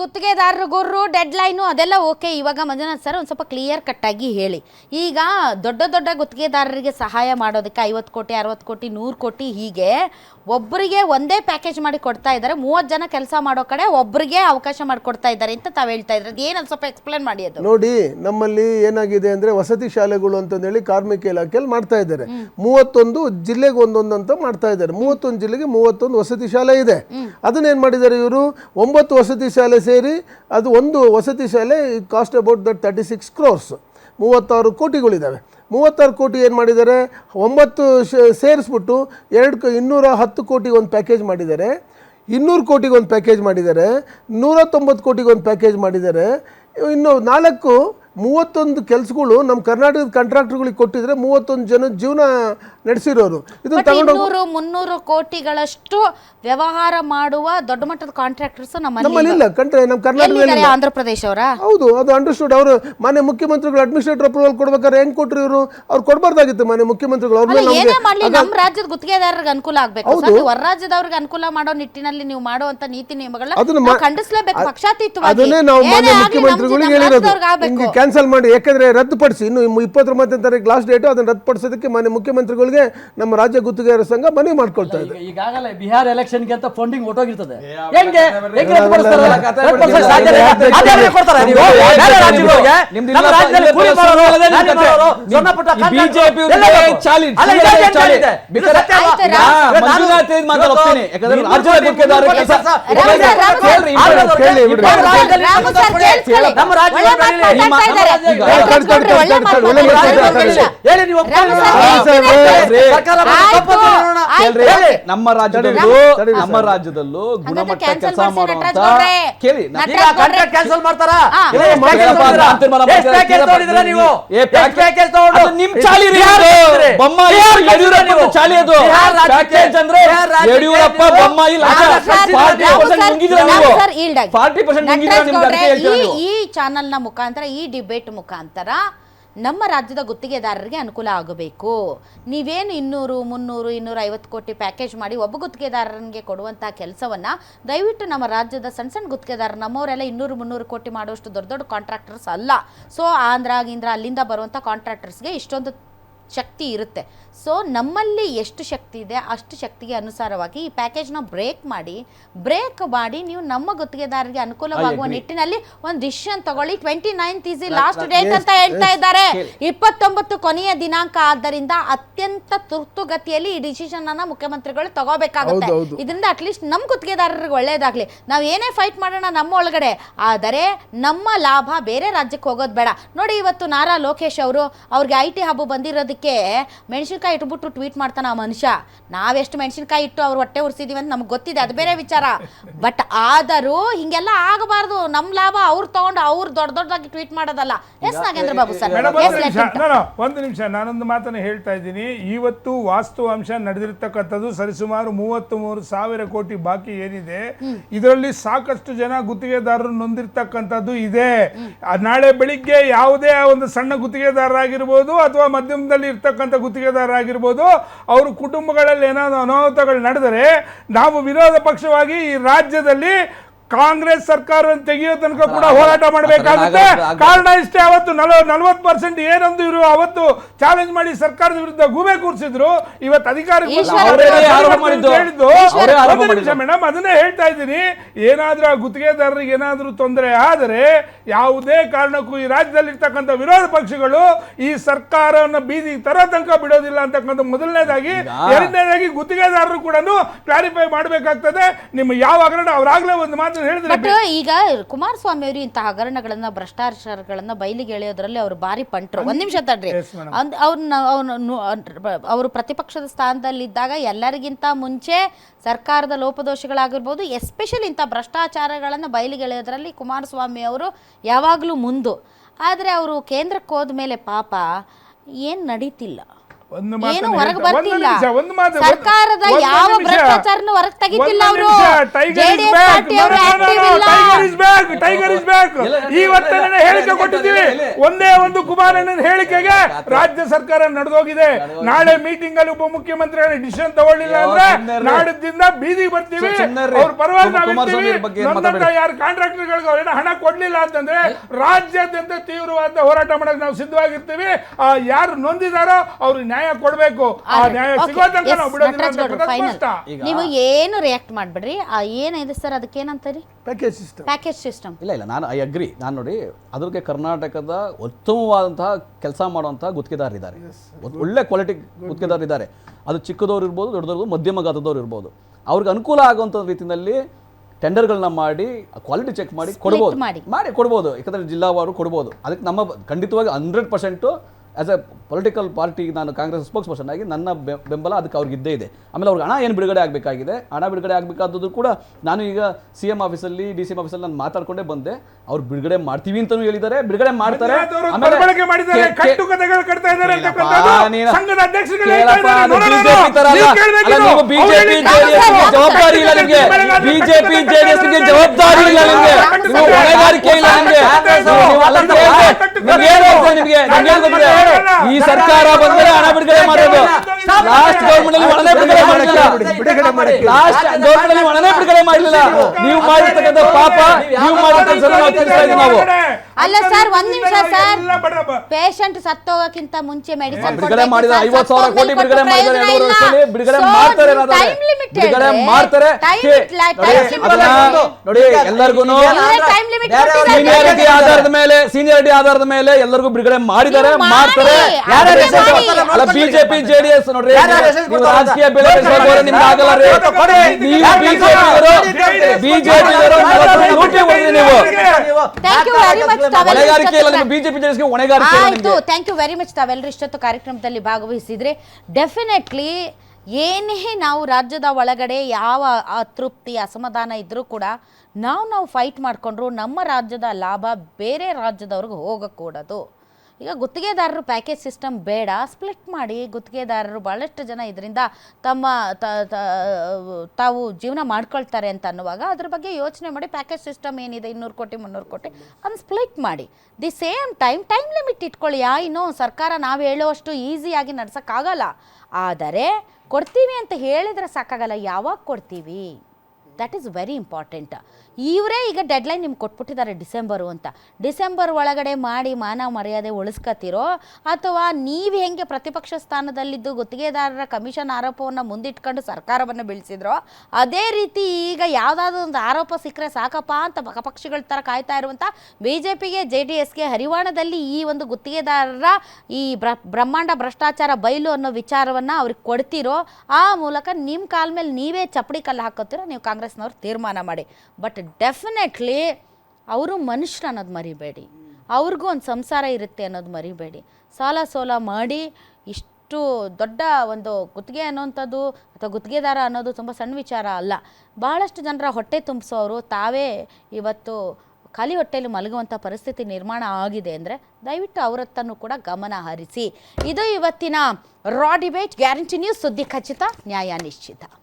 ಗುತ್ತಿಗೆದಾರರು ಗುರ್ರು deadline ಅದೆಲ್ಲ ಓಕೆ ಇವಾಗ ಮಂಜುನಾಥ್ ಸರ್ ಒಂದು ಸ್ವಲ್ಪ ಕ್ಲಿಯರ್ ಕಟ್ಟಾಗಿ ಹೇಳಿ. ಈಗ ದೊಡ್ಡ ದೊಡ್ಡ ಗುತ್ತಿಗೆದಾರರಿಗೆ ಸಹಾಯ ಮಾಡೋದಕ್ಕೆ ಐವತ್ತು ಕೋಟಿ ಅರವತ್ತು ಕೋಟಿ ನೂರು ಕೋಟಿ ಹೀಗೆ ಒಬ್ಬರಿಗೆ ಒಂದೇ ಪ್ಯಾಕೇಜ್ ಮಾಡಿ ಕೊಡ್ತಾ ಇದ್ದಾರೆ. ಮೂವತ್ತು ಜನ ಕೆಲಸ ಮಾಡೋ ಕಡೆ ಒಬ್ಬರಿಗೆ ಅವಕಾಶ ಮಾಡಿಕೊಡ್ತಾ ಇದ್ದಾರೆ ಅಂತ ತಾವು ಹೇಳ್ತಾ ಇದ್ರೆ ಏನದು ಸ್ವಲ್ಪ ಎಕ್ಸ್ಪ್ಲೇನ್ ಮಾಡಿ ಅದು? ನೋಡಿ ನಮ್ಮಲ್ಲಿ ಏನಾಗಿದೆ ಅಂದ್ರೆ ವಸತಿ ಶಾಲೆಗಳು ಅಂತಂದೇಳಿ ಕಾರ್ಮಿಕ ಇಲಾಖೆಯಲ್ಲಿ ಮಾಡ್ತಾ ಇದ್ದಾರೆ. ಮೂವತ್ತೊಂದು ಜಿಲ್ಲೆಗೆ ಒಂದೊಂದು ಅಂತ ಮಾಡ್ತಾ ಇದ್ದಾರೆ. ಮೂವತ್ತೊಂದು ಜಿಲ್ಲೆಗೆ ಮೂವತ್ತೊಂದು ವಸತಿ ಶಾಲೆ ಇದೆ. ಅದನ್ನ ಏನ್ ಮಾಡಿದ್ದಾರೆ ಇವರು? ಒಂಬತ್ತು ವಸತಿ ಶಾಲೆ ಸೇರಿ ಅದು ಒಂದು ವಸತಿ ಶಾಲೆ cost about that thirty six crores ಮೂವತ್ತಾರು ಕೋಟಿಗಳಿದ್ದಾವೆ. ಮೂವತ್ತಾರು ಕೋಟಿ ಏನು ಮಾಡಿದ್ದಾರೆ? ಒಂಬತ್ತು ಸೇರಿಸ್ಬಿಟ್ಟು ಎರಡು ಇನ್ನೂರ ಹತ್ತು ಕೋಟಿಗೆ ಒಂದು ಪ್ಯಾಕೇಜ್ ಮಾಡಿದ್ದಾರೆ. ಇನ್ನೂರು ಕೋಟಿಗೆ ಒಂದು ಪ್ಯಾಕೇಜ್ ಮಾಡಿದ್ದಾರೆ. ನೂರ ತೊಂಬತ್ತು ಕೋಟಿಗೆ ಒಂದು ಪ್ಯಾಕೇಜ್ ಮಾಡಿದ್ದಾರೆ. ಇನ್ನು ನಾಲ್ಕು ಮೂವತ್ತೊಂದು ಕೆಲಸಗಳು ನಮ್ಮ ಕರ್ನಾಟಕದ ಕಾಂಟ್ರಾಕ್ಟರ್ಗಳಿಗೆ ಕೊಟ್ಟಿದ್ರೆ ಮೂವತ್ತೊಂದು ಜನ ಜೀವನ ನಡೆಸಿರೋರು. ಇದು ತಗೊಂಡು ಮುನ್ನೂರು ಕೋಟಿಗಳಷ್ಟು ವ್ಯವಹಾರ ಮಾಡುವ ದೊಡ್ಡ ಮಟ್ಟದ ಕಾಂಟ್ರಾಕ್ಟರ್ಸ್ ನಮ್ಮಲ್ಲಿ ನಮ್ಮಲ್ಲಿ ಇಲ್ಲ. ಕಂಟ್ರೆ ನಮ್ಮ ಕರ್ನಾಟಕದಲ್ಲಿ ಆಂಧ್ರ ಪ್ರದೇಶ ಅವರ ಹೌದು ಅದು ಅಂಡರ್ಸ್ಟುಡ್ ಅವರು ಮಾನ್ಯ ಮುಖ್ಯಮಂತ್ರಿಗಳು ಅಡ್ಮಿನಿಸ್ಟ್ರೇಟರ್ ಅಪ್ರೂವಲ್ ಕೊಡ್ಬೇಕಾದ್ರೆ ಹೆಂಗ್ ಕೊಟ್ರು ಇವರು ಅವ್ರು ಕೊಡಬಾರ್ದಾಗಿತ್ತು ಮಾನ್ಯ ಮುಖ್ಯಮಂತ್ರಿಗಳು. ಅವ್ರ ಅಲ್ಲ ಮೇಲೆ ಏನೇ ನಮ್ಗೆ ಮಾಡ್ಲಿ ನಮ್ ರಾಜ್ಯದ ಗುತ್ತಿಗೆದಾರರಿಗೆ ಅನುಕೂಲ ಆಗಬೇಕು. ಹೊರ ರಾಜ್ಯದವ್ರಿಗೆ ಅನುಕೂಲ ಮಾಡೋ ನಿಟ್ಟಿನಲ್ಲಿ ನೀವು ಮಾಡುವಂತ ನೀತಿ ನಿಯಮಗಳನ್ನ ಮಾ- ಪಕ್ಷಾತೀತವಾಗಿ. ಅದನ್ನೇ ನಾವು ಮಾನ್ಯ ಮುಖ್ಯಮಂತ್ರಿಗಳಿಗೆ ಹೇಳಿರೋದು ಕ್ಯಾನ್ಸಲ್ ಮಾಡಿ ಯಾಕಂದ್ರೆ ರದ್ದುಪಡಿಸಿ ಇನ್ನು ಇಪ್ಪತ್ತೊಂಬತ್ತನೇ ತಾರೀಕು ಲಾಸ್ಟ್ ಡೇಟು ಅದನ್ನು ರದ್ದುಪಡಿಸೋದಕ್ಕೆ ಮನೆ ಮುಖ್ಯಮಂತ್ರಿಗಳಿಗೆ ನಮ್ಮ ರಾಜ್ಯ ಗುತ್ತಿಗೆದಾರರ ಸಂಘ ಮನವಿ ಮಾಡ್ಕೊಳ್ತಾ ಇದೆ ಈಗ- ಈಗಾಗಲೇ ಬಿಹಾರ್ ಎಲೆಕ್ಷನ್ಗೆ ಅಂತ ಫಂಡಿಂಗ್ ಹೊಟ್ಟೋಗಿರ್ತದೆ ಹೆಂಗೆ ಹೆಂಗೆ ರದ್ದುಪಡಿಸ್ತಾರೆ? ರದ್ದುಪಡಿಸೋಕೆ ಸಾಧ್ಯನೇ ಇಲ್ಲ. ಅದ್ಯಾವ್ರಿಗೆ ಕೊಡ್ತಾರೆ ನೀವು? ಬೇರೆ ರಾಜ್ಯಗಳಿಗೆ? ನಮ್ಮ ರಾಜ್ಯದಲ್ಲಿ ಕೂಲಿ ಮಾಡೋರು, ಸಣ್ಣ ಪುಟ್ಟ ಎಲ್ಲ ಬೇಕು. ಅಲ್ಲ. ಇದು ಸತ್ಯ. ನಾನು- ಕೇಳಿ, ಬಿಡ್ರಿ. ನಮ್ಮ ಒಳ್ಳೆ ಮಾತು ಮಾತಾಡ್ತಾ ಇದ್ದಾರೆ. ನಮ್ಮ ರಾಜ್ಯದಲ್ಲೂ ನಮ್ಮ ರಾಜ್ಯದಲ್ಲೂ ಗುಣಮಟ್ಟ ಕೆಲಸ ಮಾಡುವಂತ ಕೇಳಿ. ಕ್ಯಾನ್ಸಲ್ ಮಾಡ್ತಾರ? ನಿಮ್ ಚಾಲಿ ಯಡಿಯೂರಪ್ಪ. ಚಾಲಿ ಅದು. ಬೊಮ್ಮಾಯಿ ಲಂಚ. ರಾಮ್ 40% ರಾಮ್ ಸರ್, ನೀವು. ಆಗಿ. 40% ನುಂಗಿದ್ದೀರಾ ನಟರಾಜ್ ನಿಮ್ಗೆ ಅದಕ್ಕೆ ಈ ಚಾನೆಲ್ನ ಮುಖಾಂತರ ಈ ಡಿಬೇಟ್ ಮುಖಾಂತರ ನಮ್ಮ ರಾಜ್ಯದ ಗುತ್ತಿಗೆದಾರರಿಗೆ ಅನುಕೂಲ ಆಗಬೇಕು. ನೀವೇನು ಇನ್ನೂರು, ಮುನ್ನೂರು ಇನ್ನೂರ ಐವತ್ತು ಕೋಟಿ ಪ್ಯಾಕೇಜ್ ಮಾಡಿ ಒಬ್ಬ ಗುತ್ತಿಗೆದಾರನಿಗೆ ಕೊಡುವಂಥ ಕೆಲಸವನ್ನ, ದಯವಿಟ್ಟು ನಮ್ಮ ರಾಜ್ಯದ ಸಣ್ಣ ಸಣ್ಣ ಗುತ್ತಿಗೆದಾರರು ನಮ್ಮವರೆಲ್ಲ ಇನ್ನೂರು, ಮುನ್ನೂರು ಕೋಟಿ ಮಾಡುವಷ್ಟು ದೊಡ್ಡ ದೊಡ್ಡ ಕಾಂಟ್ರಾಕ್ಟರ್ಸ್ ಅಲ್ಲ. ಸೊ ಆಂಧ್ರ, ಗೀಂಧ್ರ ಅಲ್ಲಿಂದ ಬರುವಂಥ ಕಾಂಟ್ರಾಕ್ಟರ್ಸ್ಗೆ ಇಷ್ಟೊಂದು ಶಕ್ತಿ ಇರುತ್ತೆ. ಸೊ ನಮ್ಮಲ್ಲಿ ಎಷ್ಟು ಶಕ್ತಿ ಇದೆ ಅಷ್ಟು ಶಕ್ತಿಗೆ ಅನುಸಾರವಾಗಿ ಈ ಪ್ಯಾಕೇಜ್ನ ಬ್ರೇಕ್ ಮಾಡಿ ಬ್ರೇಕ್ ಮಾಡಿ ನೀವು ನಮ್ಮ ಗುತ್ತಿಗೆದಾರರಿಗೆ ಅನುಕೂಲವಾಗುವ ನಿಟ್ಟಿನಲ್ಲಿ ಒಂದು ಡಿಸಿಷನ್ ತಗೊಳ್ಳಿ. Twenty ninth is last date ಅಂತ ಹೇಳ್ತಾ ಇದ್ದಾರೆ. ಇಪ್ಪತ್ತೊಂಬತ್ತು ಕೊನೆಯ ದಿನಾಂಕ ಆದ್ದರಿಂದ ಅತ್ಯಂತ ತುರ್ತುಗತಿಯಲ್ಲಿ ಈ ಡಿಸಿಷನ್ ಅನ್ನ ಮುಖ್ಯಮಂತ್ರಿಗಳು ತಗೋಬೇಕಾಗುತ್ತೆ. ಇದರಿಂದ ಅಟ್ಲೀಸ್ಟ್ ನಮ್ಮ ಗುತ್ತಿಗೆದಾರರಿಗೆ ಒಳ್ಳೇದಾಗ್ಲಿ. ನಾವು ಏನೇ ಫೈಟ್ ಮಾಡೋಣ ನಮ್ಮ ಒಳಗಡೆ ಆದರೆ ನಮ್ಮ ಲಾಭ ಬೇರೆ ರಾಜ್ಯಕ್ಕೆ ಹೋಗೋದು ಬೇಡ. ನೋಡಿ ಇವತ್ತು ನಾರಾ ಲೋಕೇಶ್ ಅವರು ಅವ್ರಿಗೆ ಐ ಟಿ ಹಬ್ಬ ಬಂದಿರೋದಕ್ಕೆ ಮೆಣಸಿನ್ಕಾಯಿ ಇಟ್ಬಿಟ್ಟು ಟ್ವೀಟ್ ಮಾಡ್ತಾನೆ ಆ ಮನುಷ್ಯ. ನಾವೆಷ್ಟು ಮೆಣಸಿನ್ಕಾಯಿ ಇಟ್ಟು ಅವ್ರು ಹೊಟ್ಟೆ ಉರ್ಸಿದೀವಿ ಅಂತ ನಮ್ಗೆ ಗೊತ್ತಿದೆ ಅದು ಬೇರೆ ವಿಚಾರ. ಬಟ್ ಆದರೂ ಹಿಂಗೆಲ್ಲ ಆಗಬಾರ್ದು. ನಮ್ಮ ಲಾಭ ಅವ್ರು ತಗೊಂಡು ಅವ್ರು ದೊಡ್ಡ ದೊಡ್ಡದಾಗಿ ಟ್ವೀಟ್ ಮಾಡೋದಲ್ಲ. S Nagendra Babu sir. ಒಂದು ನಿಮಿಷ. ನಾನೊಂದು ಮಾತನ್ನು ಹೇಳ್ತಾ ಇದ್ದೀನಿ. ಇವತ್ತು ವಾಸ್ತವಾಂಶ ನಡೆದಿರ್ತಕ್ಕಂಥದ್ದು ಸರಿಸುಮಾರು ಮೂವತ್ತು ಮೂರು ಸಾವಿರ ಕೋಟಿ ಬಾಕಿ ಏನಿದೆ. ಇದರಲ್ಲಿ ಸಾಕಷ್ಟು ಜನ ಗುತ್ತಿಗೆದಾರರು ನೊಂದಿರ್ತಕ್ಕಂಥದ್ದು ಇದೆ. ನಾಳೆ ಬೆಳಿಗ್ಗೆ ಯಾವುದೇ ಒಂದು ಸಣ್ಣ ಗುತ್ತಿಗೆದಾರರಾಗಿರ್ಬೋದು ಅಥವಾ ಮಧ್ಯಮದಲ್ಲಿ ಇರ್ತಕ್ಕಂಥ ಗುತ್ತಿಗೆದಾರರಾಗಿರ್ಬೋದು ಅವರು ಕುಟುಂಬಗಳಲ್ಲಿ ಏನಾದರೂ ಅನಾಹುತಗಳು ನಡೆದರೆ ನಾವು ವಿರೋಧ ಪಕ್ಷವಾಗಿ ಈ ರಾಜ್ಯದಲ್ಲಿ ಕಾಂಗ್ರೆಸ್ ಸರ್ಕಾರ ತೆಗೆಯೋ ತನಕ ಕೂಡ ಹೋರಾಟ ಮಾಡಬೇಕಾಗುತ್ತೆ. ಕಾರಣ ಇಷ್ಟೇ ಅವತ್ತು ನಲವತ್ ನಲವತ್ತು ಪರ್ಸೆಂಟ್ ಏನಂದು ಇವರು ಅವತ್ತು ಚಾಲೆಂಜ್ ಮಾಡಿ ಸರ್ಕಾರದ ವಿರುದ್ಧ ಗೂಬೆ ಕೂರಿಸಿದ್ರು. ಇವತ್ತು ಅಧಿಕಾರಕ್ಕೆ. ಮೇಡಮ್ ಅದನ್ನೇ ಹೇಳ್ತಾ ಇದ್ದೀನಿ. ಏನಾದ್ರೂ ಆ ಗುತ್ತಿಗೆದಾರರಿಗೆ ಏನಾದ್ರೂ ತೊಂದರೆ ಆದರೆ ಯಾವುದೇ ಕಾರಣಕ್ಕೂ ಈ ರಾಜ್ಯದಲ್ಲಿ ಇರ್ತಕ್ಕಂಥ ವಿರೋಧ ಪಕ್ಷಗಳು ಈ ಸರ್ಕಾರವನ್ನು ಬೀದಿ ತರ ತನಕ ಬಿಡೋದಿಲ್ಲ ಅಂತಕ್ಕಂಥ ಮೊದಲನೇದಾಗಿ ಎರಡನೇದಾಗಿ ಗುತ್ತಿಗೆದಾರರು ಕೂಡ ಕ್ಲಾರಿಫೈ ಮಾಡಬೇಕಾಗ್ತದೆ. ನಿಮ್ಮ ಯಾವ ಹಗರಣ ಅವರಾಗಲೇ ಒಂದು ಮಾತು ಹೇಳಿದ್ರೆ ಬಟ್ ಈಗ ಕುಮಾರಸ್ವಾಮಿ ಅವರು ಇಂತಹ ಹಗರಣಗಳನ್ನ ಭ್ರಷ್ಟಾಚಾರಗಳನ್ನ ಬಯಲಿಗೆ ಎಳೆಯೋದ್ರಲ್ಲಿ ಅವರು ಬಾರಿ ಪಂಟ್ರು. ಒಂದ್ ನಿಮಿಷ ತಡ್ರಿ. ಅಂದ್- ಅವ್ರನ್ನ ಅವ್ರನ್ನ ಅವರು ಪ್ರತಿಪಕ್ಷದ ಸ್ಥಾನದಲ್ಲಿದ್ದಾಗ ಎಲ್ಲರಿಗಿಂತ ಮುಂಚೆ ಸರ್ಕಾರದ ಲೋಪದೋಷಗಳಾಗಿರ್ಬೋದು ಎಸ್ಪೆಷಲಿ ಇಂಥ ಭ್ರಷ್ಟಾಚಾರಗಳನ್ನು ಬಯಲಿಗೆ ಎಳೆಯೋದ್ರಲ್ಲಿ ಕುಮಾರಸ್ವಾಮಿ ಅವರು ಯಾವಾಗಲೂ ಮುಂದು. ಆದರೆ ಅವರು ಕೇಂದ್ರಕ್ಕೆ ಹೋದ್ಮೇಲೆ ಪಾಪ ಏನ್ ನಡೀತಿಲ್ಲ. ಒಂದು ಏನು ಹೊರಗೆ ಬರ್ತಿಲ್ಲ. ಸರ್ಕಾರದ ಯಾವ ಭ್ರಷ್ಟಾಚಾರನ ಹೊರಗೆ ತೆಗಿತಿಲ್ಲ ಅವರು. ಜೆಡಿಎಸ್. ಪಾರ್ಟಿ ಅವರು ಆಕ್ಟಿವ್ ಇಲ್ಲ. Tiger ಇಸ್ ಬ್ಯಾಕ್ ಇವತ್ತೇ ಹೇಳಿಕೆ ಕೊಟ್ಟಿದ್ದೀವಿ. ಒಂದೇ ಒಂದು ಕುಮಾರಣ್ಣನ ಹೇಳಿಕೆಗೆ ರಾಜ್ಯ ಸರ್ಕಾರ ನಡೆದೋಗಿದೆ. ನಾಳೆ ಮೀಟಿಂಗ್ ಅಲ್ಲಿ ಉಪಮುಖ್ಯಮಂತ್ರಿಗಳ ಡಿಸಿಷನ್ ತಗೊಳ್ಳಿಲ್ಲ ಅಂದ್ರೆ ನಾಡದಿಂದ. ಬೀದಿ ಬರ್ತೀವಿ. ಅವ್ರ ಪರವಾಗಿ ಕುಮಾರ- ನಾವು ಕುಮಾರಸ್ವಾಮಿ ಇರ್ತೀವಿ. ನಮ್ಮಂತ ಮಾತಾಡ್ಬೇಡಿ. ಯಾರು ಕಾಂಟ್ರಾಕ್ಟರ್ಗಳಿಗೆ ಗಳಿಗೆ ಹಣ ಕೊಡ್ಲಿಲ್ಲ ಅಂತಂದ್ರೆ ರಾಜ್ಯಾದ್ಯಂತ ತೀವ್ರವಾದ ಹೋರಾಟ ಮಾಡಕ್ ನಾವು ಸಿದ್ಧವಾಗಿರ್ತೀವಿ. ಆ, ಯಾರು ನೊಂದಿದಾರೋ ಅವ್ರಿಗೆ ನ್ಯಾಯ ಕೊಡ್ಬೇಕು. ಆ ನ್ಯಾಯ ಸಿಗೋ ತನಕ ನಾವು ಬಿಡೋದಿಲ್ಲ. ನೀವು ಏನು ರಿಯಾಕ್ಟ್ ಮಾಡ್ಬೇಡ್ರಿ? ಆ ಏನಿದೆ ಸರ್ ಅದಕ್ಕೆ ಏನಂತೀರಿ ಪ್ಯಾಕೇಜ್ ಸಿಸ್ಟಮ್ ಪ್ಯಾಕೇಜ್ ಸಿಸ್ಟಮ್ ಇಲ್ಲ ಇಲ್ಲ ನಾನು ಐ ಅಗ್ರಿ ನಾನು ನೋಡಿ ಅದಕ್ಕೆ ಕರ್ನಾಟಕದ ಉತ್ತಮವಾದಂತಹ ಕೆಲಸ ಮಾಡುವಂತಹ ಗುತ್ತಿಗೆದಾರರಿದ್ದಾರೆ ಒಳ್ಳೆ ಕ್ವಾಲಿಟಿ ಗುತ್ತಿಗೆದಾರರಿದ್ದಾರೆ ಅದು ಚಿಕ್ಕದವ್ರು ಇರ್ಬೋದು ದೊಡ್ಡದವ್ರು ಮಧ್ಯಮ ಗಾತ್ರದವ್ರು ಇರ್ಬೋದು. ಅವ್ರಿಗೆ ಅನುಕೂಲ ಆಗುವಂಥ ರೀತಿಯಲ್ಲಿ ಟೆಂಡರ್ಗಳನ್ನ ಮಾಡಿ ಕ್ವಾಲಿಟಿ ಚೆಕ್ ಮಾಡಿ ಕೊಡ್ಬೋದು. ಮಾಡಿ. ಮಾಡಿ ಕೊಡ್ಬೋದು. ಯಾಕಂದ್ರೆ ಜಿಲ್ಲಾವಾರು ಕೊಡ್ಬೋದು. ಅದಕ್ಕೆ ನಮ್ಮ ಖಂಡಿತವಾಗಿ hundred percent as a political party ನಾನು ಕಾಂಗ್ರೆಸ್ ಸ್ಪೋಕ್ಸ್ ಪರ್ಸನ್ ಆಗಿ ನನ್ನ ಬೆಂಬಲ ಅದಕ್ಕೆ ಅವ್ರಿಗೆ ಇದ್ದೇ ಇದೆ. ಆಮೇಲೆ ಅವ್ರಿಗೆ ಹಣ ಏನು ಬಿಡುಗಡೆ ಆಗಬೇಕಾಗಿದೆ? ಹಣ ಬಿಡುಗಡೆ ಆಗಬೇಕಾದದ್ದು ಕೂಡ ನಾನು ಈಗ ಸಿ ಎಂ ಆಫೀಸಲ್ಲಿ ಡಿ ಸಿ ಎಂ ಆಫೀಸಲ್ಲಿ ನಾನು ಮಾತಾಡ್ಕೊಂಡೇ ಬಂದೆ. ಅವ್ರು ಬಿಡುಗಡೆ ಮಾಡ್ತೀವಿ ಅಂತಲೂ ಹೇಳಿದ್ದಾರೆ ಬಿಡುಗಡೆ ಮಾಡ್ತಾರೆ. ಜವಾಬ್ದಾರಿ ಇಲ್ಲ ನಿಮಗೆ. ಬಿಜೆಪಿ ಜೆಡಿಎಸ್ ಜವಾಬ್ದಾರಿ ಇಲ್ಲ ನಿಮ್ಗೆ. ಹೊಣೆಗಾರಿಕೆ ಇಲ್ಲ ನಿಮ್ಗೆ. ನಿಮ್ಗೆ ಗೊತ್ತಿದೆ? ಈ ಸರ್ಕಾರ ಬಂದರೆ ಹಣ ಬಿಡುಗಡೆ ಮಾಡೋದು ಲಾಸ್ಟ್ ಗೌರ್ಮೆಂಟ್ ಅಲ್ಲಿ ಹಣನೇ ಬಿಡುಗಡೆ ಮಾಡಿಲ್ಲ ಬಿಡುಗಡೆ ಮಾಡಕ್ಕೆ ಲಾಸ್ಟ್ ಗೌರ್ಮೆಂಟ್ ಅಲ್ಲಿ ಹಣನೇ ಬಿಡುಗಡೆ ಮಾಡಲಿಲ್ಲ ನೀವು ಮಾಡಿರ್ತಕ್ಕಂಥ ಪಾಪ ನೀವು ಕೆಲಸ ನಾವು ಇದೀವಿ ನಾವು. ಅಲ್ಲ ಸರ್ ಒಂದ್ ನಿಮಿಷ ಸರ್. ಪೇಷಂಟ್ ಸತ್ತೋಗಕ್ಕಿಂತ ಮುಂಚೆ ಮೆಡಿಸಿನ್ ಬಿಡುಗಡೆ ಮಾಡಿದ ಐವತ್ತು ಸಾವಿರ ಕೋಟಿ ಬಿಡುಗಡೆ ಮಾಡಿದ್ದಾರೆ ಎರಡು ವರ್ಷದಲ್ಲಿ. ಬಿಡುಗಡೆ ಮಾಡ್ತಾರೆ ಏನಾದ್ರೆ ಬಿಡುಗಡೆ ಮಾಡ್ತಾರೆ. ನೋಡಿ, ಎಲ್ಲರಿಗೂ ಟೈಮ್ ಲಿಮಿಟ್ ಸೀನಿಯಾರಿಟಿ ಆಧಾರದ ಮೇಲೆ ಸೀನಿಯಾರಿಟಿ ಆಧಾರದ ಮೇಲೆ ಎಲ್ಲರಿಗೂ ಬಿಡುಗಡೆ ಮಾಡಿದ್ದಾರೆ ಮಾಡ್ತಾರೆ ಬಿಜೆಪಿ ಜೆಡಿಎಸ್ ನೋಡ್ರಿ? ರಾಜಕೀಯ ನಿಮ್ಗೆ ಆಗಲ್ಲ ರೀ. ನೀವು ಬಿಜೆಪಿ ಹೊಣೆಗಾರಿಕೆ ಇಲ್ಲ ಬಿಜೆಪಿ ಜೆಡಿಎಸ್ಗೆ ಹೊಣೆಗಾರಿಕೆ ಆಯ್ತು ಥ್ಯಾಂಕ್ ಯು ವೆರಿ ಮಚ್ ತಾವೆಲ್ಲರೂ ಇಷ್ಟೊತ್ತು ಕಾರ್ಯಕ್ರಮದಲ್ಲಿ ಭಾಗವಹಿಸಿದ್ರೆ. ಡೆಫಿನೆಟ್ಲಿ ಏನೇ ನಾವು ರಾಜ್ಯದ ಒಳಗಡೆ ಯಾವ ಅತೃಪ್ತಿ ಅಸಮಾಧಾನ ಇದ್ರೂ ಕೂಡ ನಾವು ನಾವು ಫೈಟ್ ಮಾಡಿಕೊಂಡ್ರು ನಮ್ಮ ರಾಜ್ಯದ ಲಾಭ ಬೇರೆ ರಾಜ್ಯದವ್ರಿಗೆ ಹೋಗಕೂಡದು. ಈಗ ಗುತ್ತಿಗೆದಾರರು ಪ್ಯಾಕೇಜ್ ಸಿಸ್ಟಮ್ ಬೇಡ ಸ್ಪ್ಲಿಟ್ ಮಾಡಿ ಗುತ್ತಿಗೆದಾರರು ಭಾಳಷ್ಟು ಜನ ಇದರಿಂದ ತಮ್ಮ ತಾವು ಜೀವನ ಮಾಡ್ಕೊಳ್ತಾರೆ ಅಂತ ಅನ್ನುವಾಗ ಅದ್ರ ಬಗ್ಗೆ ಯೋಚನೆ ಮಾಡಿ ಪ್ಯಾಕೇಜ್ ಸಿಸ್ಟಮ್ ಏನಿದೆ, ಇನ್ನೂರು ಕೋಟಿ, ಮುನ್ನೂರು ಕೋಟಿ ಅದನ್ನ ಸ್ಪ್ಲಿಟ್ ಮಾಡಿ. The same time time limit ಇಟ್ಕೊಳ್ಳಿ. ಯಾ, ಇನ್ನೂ ಸರ್ಕಾರ ನಾವು ಹೇಳುವಷ್ಟು ಈಸಿಯಾಗಿ ನಡ್ಸೋಕ್ಕಾಗಲ್ಲ. ಆದರೆ ಕೊಡ್ತೀವಿ ಅಂತ ಹೇಳಿದ್ರೆ ಸಾಕಾಗಲ್ಲ. ಯಾವಾಗ ಕೊಡ್ತೀವಿ? ದಟ್ ಈಸ್ ವೆರಿ ಇಂಪಾರ್ಟೆಂಟ್ ಇವರೇ ಈಗ ಡೆಡ್ಲೈನ್ ನಿಮ್ಗೆ ಕೊಟ್ಬಿಟ್ಟಿದ್ದಾರೆ ಡಿಸೆಂಬರು ಅಂತ. ಡಿಸೆಂಬರ್ ಒಳಗಡೆ ಮಾಡಿ ಮಾನವ ಮರ್ಯಾದೆ ಉಳಿಸ್ಕತ್ತಿರೋ ಅಥವಾ ನೀವು ಹೆಂಗೆ ಪ್ರತಿಪಕ್ಷ ಸ್ಥಾನದಲ್ಲಿದ್ದು ಗುತ್ತಿಗೆದಾರರ ಕಮಿಷನ್ ಆರೋಪವನ್ನು ಮುಂದಿಟ್ಕೊಂಡು ಸರ್ಕಾರವನ್ನು ಬೀಳಿಸಿದ್ರೋ ಅದೇ ರೀತಿ ಈಗ ಯಾವುದಾದ್ರೂ ಒಂದು ಆರೋಪ ಸಿಕ್ಕರೆ ಸಾಕಪ್ಪ ಅಂತ ಪಕ್ಷಗಳ ಥರ ಕಾಯ್ತಾ ಇರುವಂಥ ಬಿ ಜೆ ಪಿಗೆ ಜೆ ಡಿ ಎಸ್ಗೆ ಹರಿವಾಣದಲ್ಲಿ ಈ ಒಂದು ಗುತ್ತಿಗೆದಾರರ ಈ ಬ್ರ, ಬ್ರಹ್ಮಾಂಡ ಭ್ರಷ್ಟಾಚಾರ ಬಯಲು ಅನ್ನೋ ವಿಚಾರವನ್ನು ಅವ್ರಿಗೆ ಕೊಡ್ತಿರೋ ಆ ಮೂಲಕ ನಿಮ್ಮ ಕಾಲ ಮೇಲೆ ನೀವೇ ಚಪ್ಪಡಿ ಕಲ್ಲು ಹಾಕೋತಿರೋ ನೀವು ಕಾಂಗ್ರೆಸ್ನವ್ರು ತೀರ್ಮಾನ ಮಾಡಿ. ಬಟ್ ಡೆಫಿನೆಟ್ಲಿ ಅವರು ಮನುಷ್ಯರು ಅನ್ನೋದು ಮರಿಬೇಡಿ. ಅವ್ರಿಗೂ ಒಂದು ಸಂಸಾರ ಇರುತ್ತೆ ಅನ್ನೋದು ಮರಿಬೇಡಿ. ಸಾಲ ಸೋಲ ಮಾಡಿ ಇಷ್ಟು ದೊಡ್ಡ ಒಂದು ಗುತ್ತಿಗೆ ಅನ್ನೋಂಥದ್ದು ಅಥವಾ ಗುತ್ತಿಗೆದಾರ ಅನ್ನೋದು ತುಂಬ ಸಣ್ಣ ವಿಚಾರ ಅಲ್ಲ. ಭಾಳಷ್ಟು ಜನರ ಹೊಟ್ಟೆ ತುಂಬಿಸೋರು ತಾವೇ ಇವತ್ತು ಖಾಲಿ ಹೊಟ್ಟೆಯಲ್ಲಿ ಮಲಗುವಂಥ ಪರಿಸ್ಥಿತಿ ನಿರ್ಮಾಣ ಆಗಿದೆ ಅಂದರೆ ದಯವಿಟ್ಟು ಅವರತ್ತನ್ನು ಕೂಡ ಗಮನ ಹರಿಸಿ. ಇದು ಇವತ್ತಿನ ರಾ ಡಿಬೇಟ್ ಗ್ಯಾರಂಟಿ ನ್ಯೂಸ್ ಸುದ್ದಿ ಖಚಿತ, ನ್ಯಾಯ ನಿಶ್ಚಿತ.